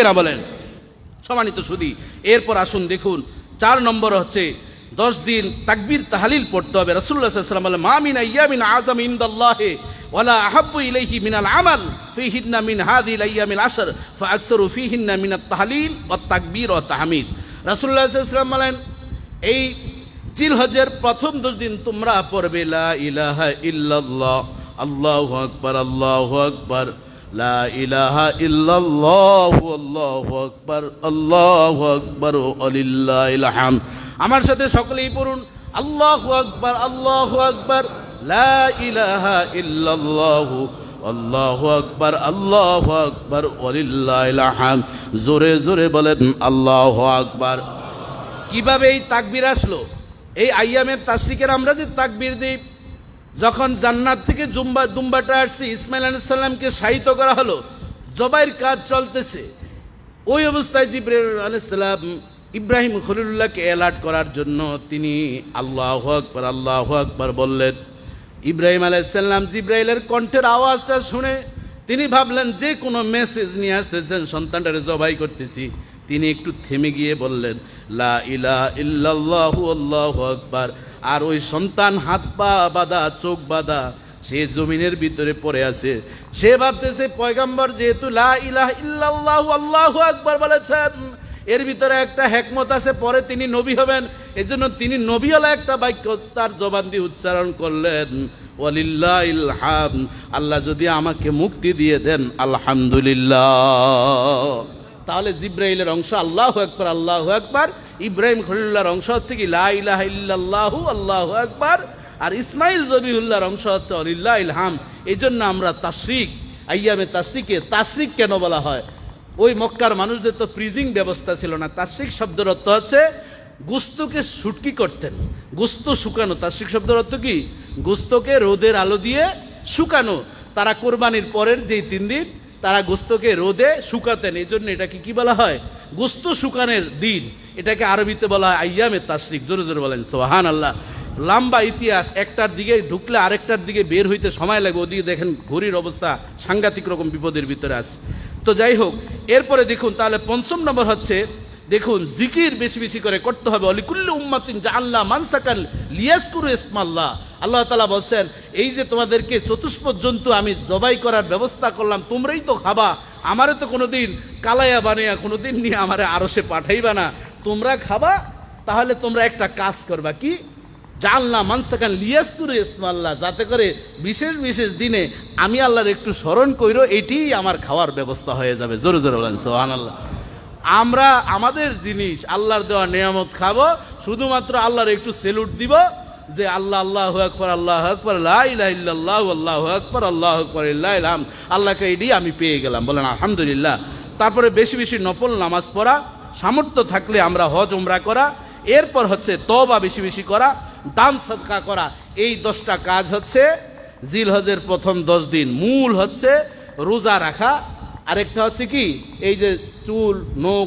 কেনা বলেন, সম্মানিত সুদী, এরপর আসুন দেখুন, চার নম্বর হচ্ছে, দশ দিন তাকবীর তাহালিল পড়তে হবে। রসুল্লাহ বলে মা মিন আজম ইন্দাল্লাহে, ওয়ালা আহাব্বু ইলাইহি মিনাল আমাল মিন ফাকসরু ফিহিন্না মিন ও ও তাহমিদ। বলেন, এই জিলহজের প্রথম দশ দিন তোমরা পড়বে লা ইলাহা ইল্লাল্লাহ, আল্লাহু আকবার আল্লাহু আকবার। লা ইলাহা আমার সাথে সকলেই পড়ুন, আল্লাহু আকবার আল্লাহু আকবার, লা ইলাহা ইল্লাল্লাহ, আল্লাহু আকবার আল্লাহু আকবার, ওয়ালিল্লাহিল হামদ। জোরে জোরে বলেন, আল্লাহু আকবার। কীভাবে এই তাকবীর আসলো? এই আইয়ামের তাসরিকের আমরা যে তাকবীর দিই যখন জান্নাত থেকে জুম্বা দুম্বাটা আসছে, ইসমাইল আলাইসাল্লামকে শায়িত করা হলো, জবাইয়ের কাজ চলতেছে। ওই অবস্থায় জিব্রাইল আলাইসাল্লাম ইব্রাহিম খলিলুল্লাহকে অ্যালার্ট করার জন্য তিনি আল্লাহ আকবর আল্লাহ আকবর বললেন, ইব্রাহিম আলাইসাল্লাম জিব্রাইলের কণ্ঠের আওয়াজটা শুনে তিনি ভাবলেন, যে কোনো মেসেজ নিয়ে আসতেছেন, সন্তানটারে জবাই করতেছি। তিনি একটু থেমে গিয়ে বললেন, লা ইলা ইল্লাল্লাহু, আল্লাহু আকবার। আর ওই সন্তান হাত পা বাঁধা, চোখ বাঁধা, সে জমিনের ভিতরে পড়ে আছে। সে ভাবতেছে, পয়গাম্বর যেহেতু লা বলেছেন, এর ভিতরে একটা হেকমত আছে, পরে তিনি নবী হবেন। এজন্য তিনি নবীওয়ালা একটা বাক্য তার জবান দিয়ে উচ্চারণ করলেন আল্লাহ যদি আমাকে মুক্তি দিয়ে দেন, আলহামদুলিল্লাহ। তাহলে জিব্রাইলের অংশ আল্লাহ একবার আল্লাহ একবার ইব্রাহিম খলিল্লাহর অংশ হচ্ছে কি, লা ইলাহা ইল্লাল্লাহু, আল্লাহু একবার আর ইসমাইল জবিহুল্লাহর অংশ হচ্ছে অলিল্লাহ ইলহাম এই জন্য আমরা তাশরিক, আইয়ামে তাশরিকে তাশরিক কেন বলা হয়? ওই মক্কার মানুষদের তো প্রিজিং ব্যবস্থা ছিল না। তাশরিক শব্দের অর্থ হচ্ছে গুস্তকে শুটকি করতেন, গুস্ত শুকানো। তাশরিক শব্দের অর্থ কি? গুস্তকে রোদের আলো দিয়ে শুকানো। তারা কোরবানির পরের যেই তিন দিন তারা গোস্তকে রোদে শুকাতেন এই জন্য এটাকে কি বলা হয়? গোস্ত শুকানের দিন। এটাকে আরবিতে বলা হয় আইয়ামে তাশরিক, জোরে জোরে বলেন সোহান আল্লাহ লম্বা ইতিহাস, একটার দিকে ঢুকলে আরেকটার দিকে বের হইতে সময় লাগবে ওদিকে দেখেন ঘড়ির অবস্থা, সাংঘাতিক রকম বিপদের ভিতরে আছে। তো যাই হোক, এরপরে দেখুন, তাহলে পঞ্চম নম্বর হচ্ছে, দেখুন, জিকির বেশি বেশি করে করতে হবে। অলিকুল্লি উম্মাতিন যা আল্লাহ মানসাকাল লিয়াসকুরু ইসমাল্লাহ। আল্লাহ তালা বলছেন, এই যে তোমাদেরকে চতুষ্প জন্তু আমি জবাই করার ব্যবস্থা করলাম, তোমরাই তো খাবা। আমারে তো কোনোদিন কালাইয়া বানিয়া কোনো দিন নিয়ে আমারে আরও সে পাঠাইবা না। তোমরা খাবা, তাহলে তোমরা একটা কাজ করবা। কি? জানলা মানসাকান লিয়াসকুরু ইসমাল্লাহ, যাতে করে বিশেষ বিশেষ দিনে আমি আল্লাহর একটু স্মরণ কইরো, এটিই আমার খাওয়ার ব্যবস্থা হয়ে যাবে। জোরে জোরে বলেন সোহান আল্লাহ আমরা, আমাদের জিনিস, আল্লাহর দেওয়া নিয়ামত খাব, শুধুমাত্র আল্লাহর একটু সেলুট দিব যে আল্লাহ আল্লাহ আকবর আল্লাহ আকবর আল্লাহ আল্লাহ আকবর আল্লাহ আকবর ইল্লাম আল্লাহকে এটি আমি পেয়ে গেলাম। বলেন, আলহামদুলিল্লাহ। তারপরে বেশি বেশি নফল নামাজ পড়া, সামর্থ্য থাকলে আমরা হজ, উমরা করা, এরপর হচ্ছে তবা বেশি বেশি করা, দান সদকা করা। এই দশটা কাজ হচ্ছে জিল হজের প্রথম দশ দিন। মূল হচ্ছে রোজা রাখা। আরেকটা হচ্ছে কি? এই যে চুল, নখ